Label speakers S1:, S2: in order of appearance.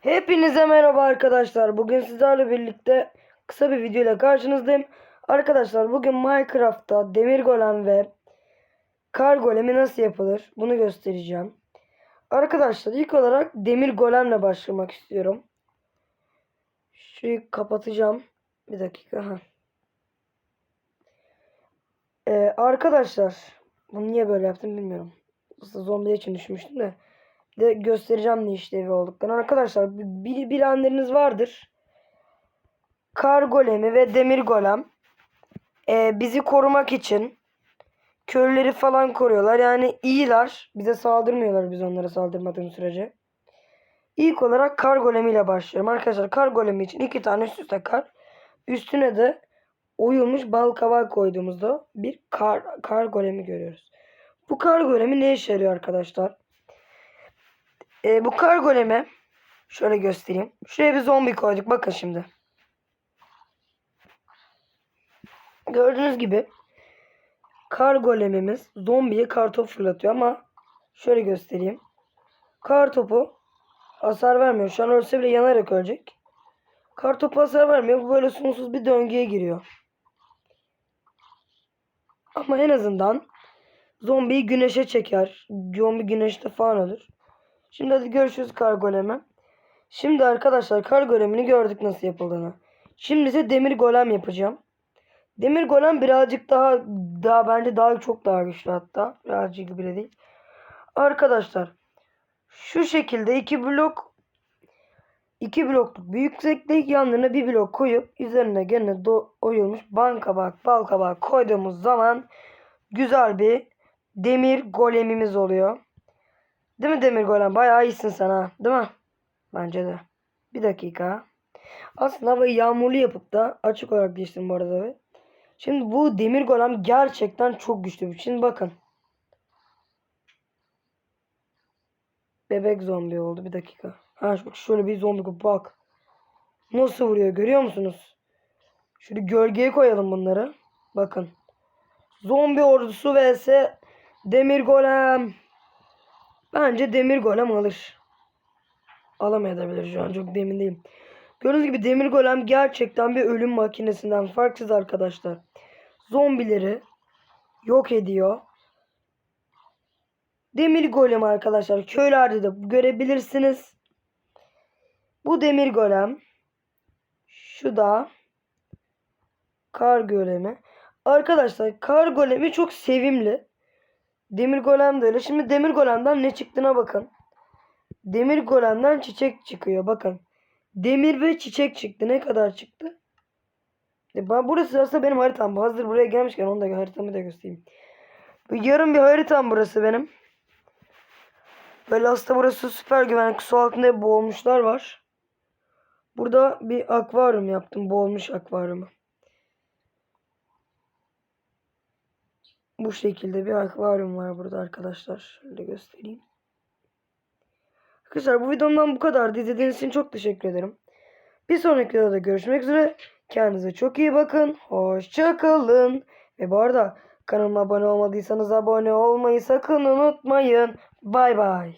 S1: Hepinize merhaba arkadaşlar. Bugün sizlerle birlikte kısa bir video ile karşınızdayım. Arkadaşlar bugün Minecraft'ta demir golem ve kar golemi nasıl yapılır bunu göstereceğim. Arkadaşlar ilk olarak demir golemle başlamak istiyorum. Şurayı kapatacağım. Bir dakika. Ha. Ee, arkadaşlar bunu niye böyle yaptım bilmiyorum. Zombi için düşünmüştüm de de göstereceğim ne işlevi olduklarını. Arkadaşlar bil, bilenleriniz vardır. Kar golemi ve demir golem e, bizi korumak için köylüleri falan koruyorlar. Yani iyiler. Bize saldırmıyorlar biz onlara saldırmadığımız sürece. İlk olarak kar golemiyle başlıyorum. Arkadaşlar kar golemi için iki tane üst üste kar. Üstüne de oyulmuş bal kabağı koyduğumuzda bir kar, kar golemi görüyoruz. Bu kar golemi ne işe yarıyor arkadaşlar? E, bu kar golemi şöyle göstereyim. Şuraya bir zombi koyduk. Bakın şimdi. Gördüğünüz gibi kar golemimiz zombiye kartopu fırlatıyor ama şöyle göstereyim. Kartopu hasar vermiyor. Şu an ölse bile yanarak ölecek. Kartopu hasar vermiyor. Bu böyle sonsuz bir döngüye giriyor. Ama en azından zombiyi güneşe çeker. Zombi güneşte falan olur. Şimdi hadi görüşürüz kar golemi. Şimdi arkadaşlar kar golemini gördük nasıl yapıldığını. Şimdi ise demir golem yapacağım. Demir golem birazcık daha daha bence daha çok daha güçlü hatta. Birazcık bile değil. Arkadaşlar şu şekilde iki blok iki blokluk büyük yükseklik yanlarına bir blok koyup üzerine gene do- oyulmuş bal kabak bal kabak koyduğumuz zaman güzel bir demir golemimiz oluyor. Değil mi Demir Golem? Bayağı iyisin sen ha. Değil mi? Bence de. Bir dakika. Aslında havayı yağmurlu yapıp da açık olarak geçtim bu arada. Ve. Şimdi bu Demir Golem gerçekten çok güçlü. Şimdi bakın. Bebek zombi oldu. Bir dakika. Ha şöyle bir zombi bak. Nasıl vuruyor görüyor musunuz? Şöyle gölgeye koyalım bunları. Bakın. Zombi ordusu vs Demir Golem. Bence demir golem alır. Alamayabilir şu an çok emin değilim. Gördüğünüz gibi demir golem gerçekten bir ölüm makinesinden farksız arkadaşlar. Zombileri yok ediyor. Demir golem arkadaşlar köylerde de görebilirsiniz. Bu demir golem. Şu da kar golemi. Arkadaşlar kar golemi çok sevimli. Demir golem öyle. Şimdi demir golemden ne çıktığına bakın. Demir golemden çiçek çıkıyor. Bakın. Demir ve çiçek çıktı. Ne kadar çıktı? E ben, burası aslında benim haritam. Hazır buraya gelmişken onu da haritamı da göstereyim. Yarım bir haritam burası benim. Böyle aslında burası süper güvenlik. Su altında boğulmuşlar var. Burada bir akvaryum yaptım. Boğulmuş akvaryumu. Bu şekilde bir akvaryum var burada arkadaşlar. Şöyle göstereyim. Arkadaşlar bu videomdan bu kadar. İzlediğiniz için çok teşekkür ederim. Bir sonraki videoda görüşmek üzere. Kendinize çok iyi bakın. Hoşçakalın. Ve bu arada kanalıma abone olmadıysanız abone olmayı sakın unutmayın. Bay bay.